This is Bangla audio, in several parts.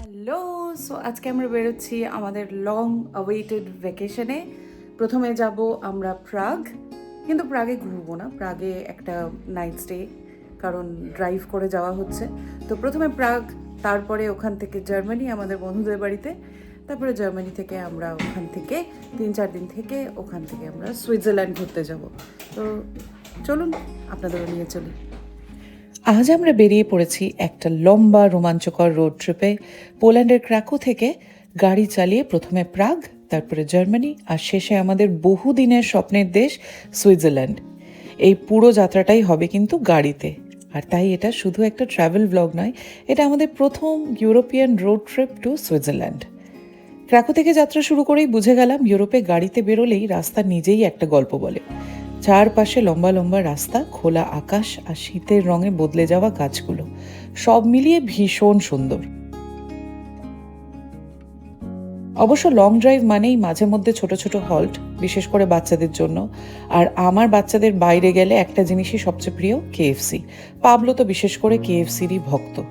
হ্যালো, সো আজকে আমরা বেরোচ্ছি আমাদের লং অ্যাওয়েটেড ভ্যাকেশনে প্রথমে যাব আমরা প্রাগ কিন্তু প্রাগে ঘুরবো না। প্রাগে একটা নাইট স্টে কারণ ড্রাইভ করে যাওয়া হচ্ছে। তো প্রথমে প্রাগ তারপরে ওখান থেকে জার্মানি আমাদের বন্ধুদের বাড়িতে। তারপরে জার্মানি থেকে আমরা ওখান থেকে, তিন চার দিন থেকে ওখান থেকে আমরা সুইজারল্যান্ড ঘুরতে যাব। তো চলুন, আপনাদেরও নিয়ে চলি। আজ আমরা বেরিয়ে পড়েছি একটা লম্বা রোমাঞ্চকর রোড ট্রিপে পোল্যান্ডের ক্র্যাকো থেকে গাড়ি চালিয়ে প্রথমে প্রাগ, তারপরে জার্মানি আর শেষে আমাদের বহুদিনের স্বপ্নের দেশ সুইজারল্যান্ড। এই পুরো যাত্রাটাই হবে কিন্তু গাড়িতে। আর তাই এটা শুধু একটা ট্রাভেল ব্লগ নয়, এটা আমাদের প্রথম European road trip to Switzerland. Krakow থেকে যাত্রা শুরু করেই বুঝে গেলাম, ইউরোপে গাড়িতে বেরোলেই রাস্তা নিজেই একটা গল্প বলে। চারপাশে লম্বা লম্বা রাস্তা, খোলা আকাশ আর শীতের রঙে বদলে যাওয়া গাছগুলো। সব মিলিয়ে ভীষণ সুন্দর। অবশ্য লং ড্রাইভ মানেই মাঝে মধ্যে ছোট ছোট হল্ট বিশেষ করে বাচ্চাদের জন্য। আর আমার বাচ্চাদের বাইরে গেলে একটা জিনিসই সবচেয়ে প্রিয় কেএফসি পাবলো তো বিশেষ করে কেএফসিরই ভক্ত।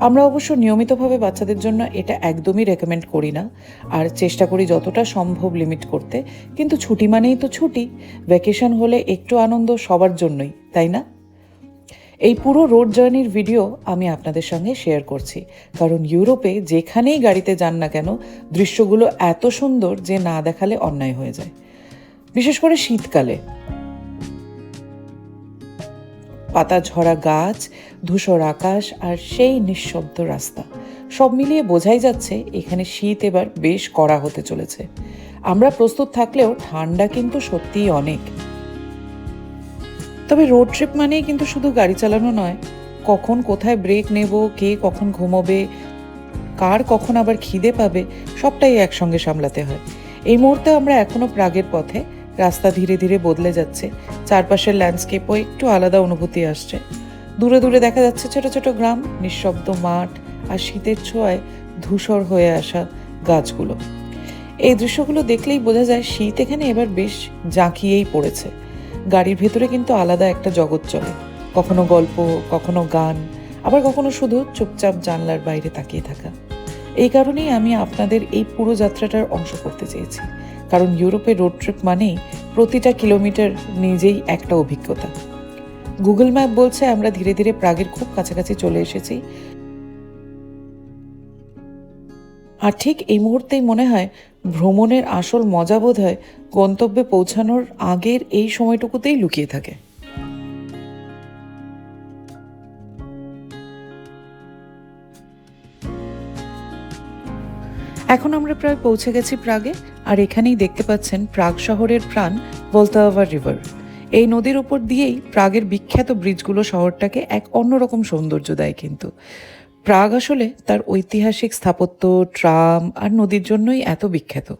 আমরা অবশ্য নিয়মিতভাবে বাচ্চাদের জন্য এটা একদমই রেকমেন্ড করি না। আর চেষ্টা করি যতটা সম্ভব লিমিট করতে। কিন্তু ছুটি মানেই তো ছুটি। ভ্যাকেশন হলে একটু আনন্দ সবার জন্যই, তাই না? এই পুরো রোড জার্নির ভিডিও আমি আপনাদের সঙ্গে শেয়ার করছি। কারণ ইউরোপে যেখানেই গাড়িতে যান না কেন, দৃশ্যগুলো এত সুন্দর যে না দেখালে অন্যায় হয়ে যায়। বিশেষ করে শীতকালে। পাতা ঝরা গাছ, ধূসর আকাশ আর সেই নিঃশব্দ রাস্তা। সব মিলিয়ে বোঝাই যাচ্ছে এখানে শীত এবার বেশ কড়া হতে চলেছে। আমরা প্রস্তুত থাকলেও ঠান্ডা কিন্তু সত্যিই অনেক। তবে রোড ট্রিপ মানেই কিন্তু শুধু গাড়ি চালানো নয়, কখন কোথায় ব্রেক নেব, কে কখন ঘুমোবে, কার কখন আবার খিদে পাবে, সবটাই একসঙ্গে সামলাতে হয়। এই মুহূর্তে আমরা এখনও প্রাগের পথে রাস্তা ধীরে ধীরে বদলে যাচ্ছে। চারপাশের ল্যান্ডস্কেপও একটু আলাদা অনুভূতি আসছে। দূরে দূরে দেখা যাচ্ছে ছোট ছোট গ্রাম, নিঃশব্দ মাঠ আর শীতের ছোঁয়ায় ধূসর হয়ে আসা গাছগুলো। এই দৃশ্যগুলো দেখলেই বোঝা যায় শীত এখানে এবার বেশ জাঁকিয়েই পড়েছে। গাড়ির ভেতরে কিন্তু আলাদা একটা জগৎ চলে। কখনো গল্প, কখনো গান, আবার কখনো শুধু চুপচাপ জানলার বাইরে তাকিয়ে থাকা। এই কারণেই আমি আপনাদের এই পুরো যাত্রাটার অংশ করতে চেয়েছি। কারণ ইউরোপে রোড ট্রিপ মানেই প্রতিটা কিলোমিটার নিজেই একটা অভিজ্ঞতা। গুগল ম্যাপ বলছে আমরা ধীরে ধীরে প্রাগের খুব কাছাকাছি চলে এসেছি। আর ঠিক এই মুহূর্তেই মনে হয় ভ্রমণের আসল মজা বোধ হয় গন্তব্যে পৌঁছানোর আগের এই সময়টুকুতেই লুকিয়ে থাকে। এখন আমরা প্রায় পৌঁছে গেছি প্রাগে। আর এখানেই দেখতে পাচ্ছেন প্রাগ শহরের প্রাণ ভোলতাওয়া রিভার। এই নদীর উপর দিয়েই প্রাগের বিখ্যাত ব্রিজগুলো শহরটাকে এক অন্যরকম সৌন্দর্য দেয় কিন্তু। প্রাগ আসলে তার ঐতিহাসিক স্থাপত্য, ট্রাম আর নদীর জন্যই এত বিখ্যাত।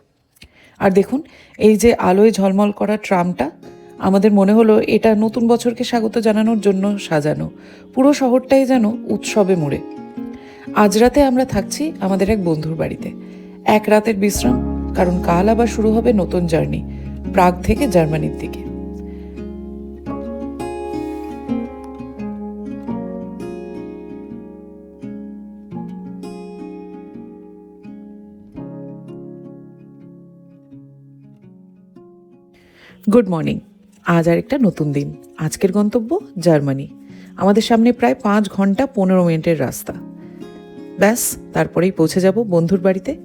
আর দেখুন, এই যে আলোয় ঝলমল করা ট্রামটা, আমাদের মনে হলো এটা নতুন বছরকে স্বাগত জানানোর জন্য সাজানো। পুরো শহরটাই যেন উৎসবে মোড়ে। আজ রাতে আমরা থাকছি আমাদের এক বন্ধুর বাড়িতে। এক রাতের বিশ্রাম কারণ কাল আবার শুরু হবে নতুন জার্নি, প্রাগ থেকে জার্মানির দিকে। গুড মর্নিং আজ আর একটা নতুন দিন। আজকের গন্তব্য জার্মানি। আমাদের সামনে প্রায় পাঁচ ঘণ্টা পনেরো মিনিটের রাস্তা। ব্যাস, তারপরেই পৌঁছে যাব বন্ধুর বাড়িতে।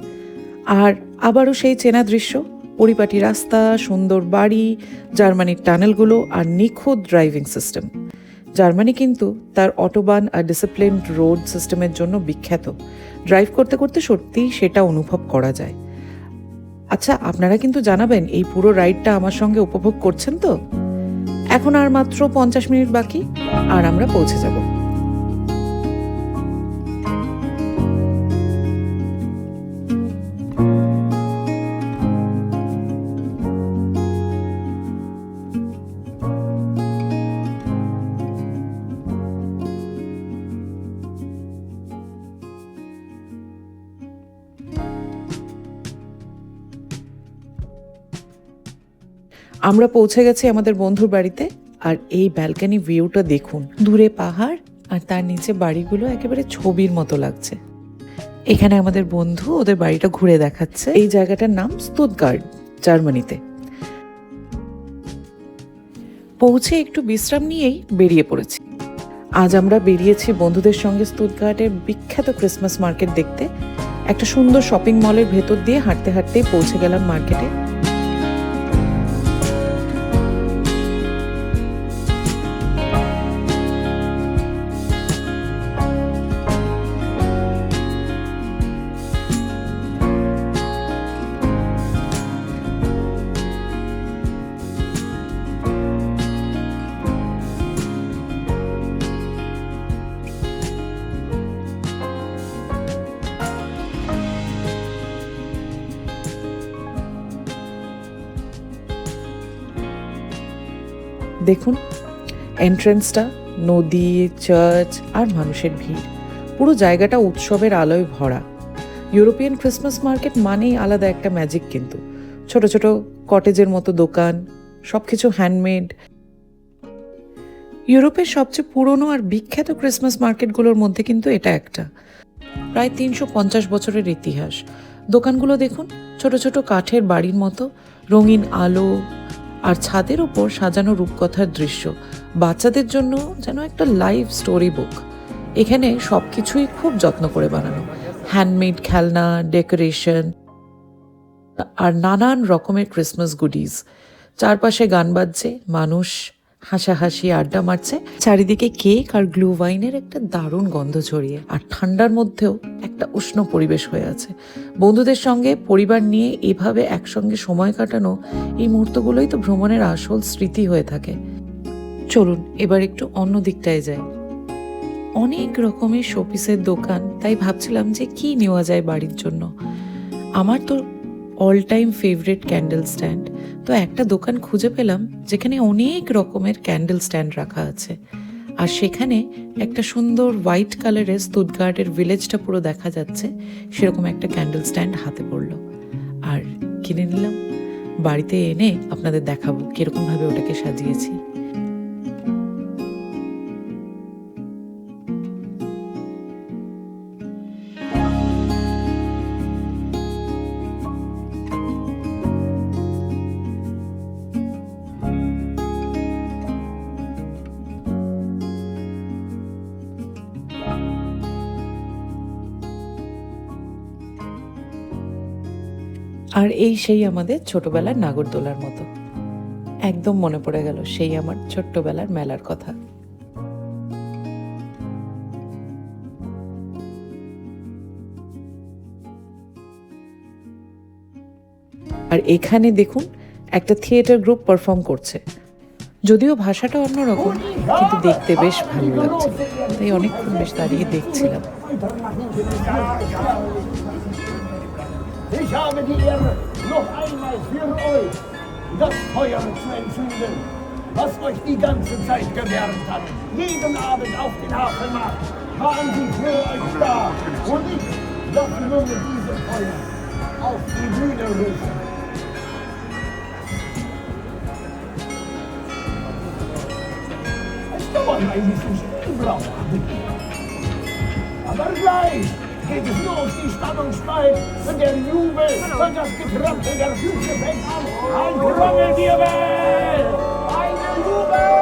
আর আবারও সেই চেনা দৃশ্য, পরিপাটি রাস্তা, সুন্দর বাড়ি, জার্মানির টানেলগুলো আর নিখুঁত ড্রাইভিং সিস্টেম। জার্মানি কিন্তু তার অটোবান আর ডিসিপ্লিন রোড সিস্টেমের জন্য বিখ্যাত। ড্রাইভ করতে করতে সত্যিই সেটা অনুভব করা যায়। আচ্ছা আপনারা কিন্তু জানাবেন, এই পুরো রাইডটা আমার সঙ্গে উপভোগ করছেন তো? এখন আর মাত্র পঞ্চাশ মিনিট বাকি, আর আমরা পৌঁছে যাব। আমরা পৌঁছে গেছি আমাদের বন্ধুর বাড়িতে, আর এই ব্যালকানি ভিউটা দেখুন। দূরে পাহাড়, আর তার নিচে বাড়িগুলো একেবারে ছবির মতো লাগছে। এখানে আমাদের বন্ধু ওদের বাড়িটা ঘুরে দেখাচ্ছে। এই জায়গাটার নাম স্তুতগার্ড, জার্মানিতে। পৌঁছে একটু বিশ্রাম নিয়েই বেরিয়ে পড়েছি। আজ আমরা বেরিয়েছি বন্ধুদের সঙ্গে স্তুতগার্টের বিখ্যাত ক্রিসমাস মার্কেট দেখতে। একটা সুন্দর শপিং মলের ভেতর দিয়ে হাঁটতে হাঁটতেই পৌঁছে গেলাম মার্কেটে। দেখুন এন্ট্রেন্সটা নদী চার্চ আর মানুষের ভিড়। পুরো জায়গাটা উৎসবের আলোয় ভরা। ইউরোপিয়ান ক্রিসমাস মার্কেট মানেই আলাদা একটা ম্যাজিক কিন্তু। ছোট ছোট কটেজের মতো দোকান সব কিছু হ্যান্ডমেড ইউরোপের সবচেয়ে পুরনো আর বিখ্যাত ক্রিসমাস মার্কেটগুলোর মধ্যে কিন্তু এটা একটা। প্রায় তিনশো পঞ্চাশ বছরের ইতিহাস। দোকানগুলো দেখুন, ছোট ছোট কাঠের বাড়ির মতো, রঙিন আলো আর ছাদের ওপর সাজানো রূপকথার দৃশ্য। বাচ্চাদের জন্য যেন একটা লাইভ স্টোরি বুক এখানে সব কিছুই খুব যত্ন করে বানানো। হ্যান্ডমেড খেলনা ডেকোরেশন আর নানান রকমের ক্রিসমাস গুডিজ চারপাশে গান বাজছে, মানুষ হাসাহাসি, আড্ডা মারছে। চারিদিকে কেক আর গ্লু ওয়াইনের একটা দারুণ গন্ধ ছড়িয়ে, আর ঠান্ডার মধ্যেও একটা উষ্ণ পরিবেশ হয়ে আছে। বন্ধুদের সঙ্গে পরিবার নিয়ে এভাবে একসঙ্গে সময় কাটানো, এই মুহূর্তগুলোই তো ভ্রমণের আসল স্মৃতি হয়ে থাকে। চলুন, এবার একটু অন্য দিকটায় যাই। অনেক রকমের শোপিসের দোকান, তাই ভাবছিলাম যে কি নেওয়া যায় বাড়ির জন্য। আমার তো all time favourite candle stand তো একটা দোকান খুঁজে পেলাম যেখানে অনেক রকমের ক্যান্ডেল স্ট্যান্ড রাখা আছে। আর সেখানে একটা সুন্দর হোয়াইট কালারের স্তুদগার্ডের ভিলেজটা পুরো দেখা যাচ্ছে, সেরকম একটা ক্যান্ডেল স্ট্যান্ড হাতে পড়ল। আর কিনে নিলাম। বাড়িতে এনে আপনাদের দেখাবো কীরকমভাবে ওটাকে সাজিয়েছি। আর এই সেই আমাদের ছোটবেলার নাগরদোলার মতো। একদম মনে পড়ে গেল সেই আমার ছোট্টবেলার মেলার কথা। আর এখানে দেখুন, একটা থিয়েটার গ্রুপ পারফর্ম করছে। যদিও ভাষাটা অন্যরকম, কিন্তু দেখতে বেশ ভালো লাগছে। তাই অনেকক্ষণ বেশ দাঁড়িয়ে দেখছিলাম। Ich habe die Ehre, noch einmal für euch das Feuer zu entzünden, was euch die ganze Zeit gewärmt hat. Jeden Abend auf den Hafenmarkt waren sie für euch da. Und ich lasse nur mit diesem Feuer auf die Bühne rufen. Es dauert ein bisschen Spielbrauch. Aber gleich geht es los, die Spannung steigt und der Jubel und das Getrampel der Füße fängt an. Ein Trommelwirbel! Eine Jubel!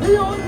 Für unsere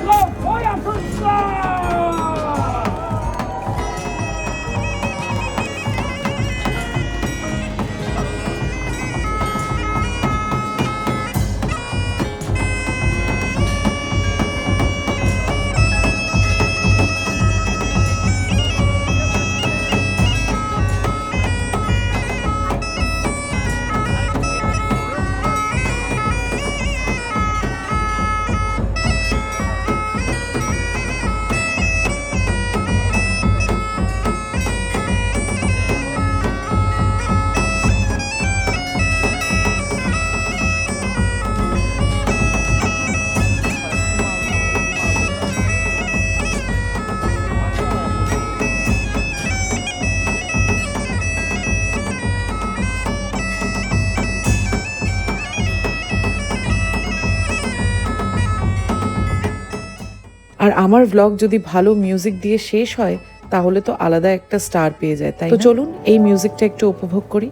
আর আমার ভ্লগ যদি ভালো মিউজিক দিয়ে শেষ হয় তাহলে তো আলাদা একটা স্টার পেয়ে যায় তাই তো চলুন এই মিউজিকটা একটু উপভোগ করি।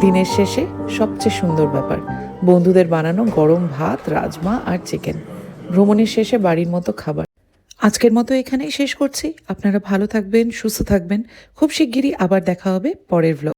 দিনের শেষে সবচেয়ে সুন্দর ব্যাপার, বন্ধুদের বানানো গরম ভাত, রাজমা আর চিকেন। ভ্রমণের শেষে বাড়ির মতো খাবার। আজকের মতো এখানেই শেষ করছি। আপনারা ভালো থাকবেন, সুস্থ থাকবেন। খুব শিগগিরই আবার দেখা হবে পরের ভ্লগ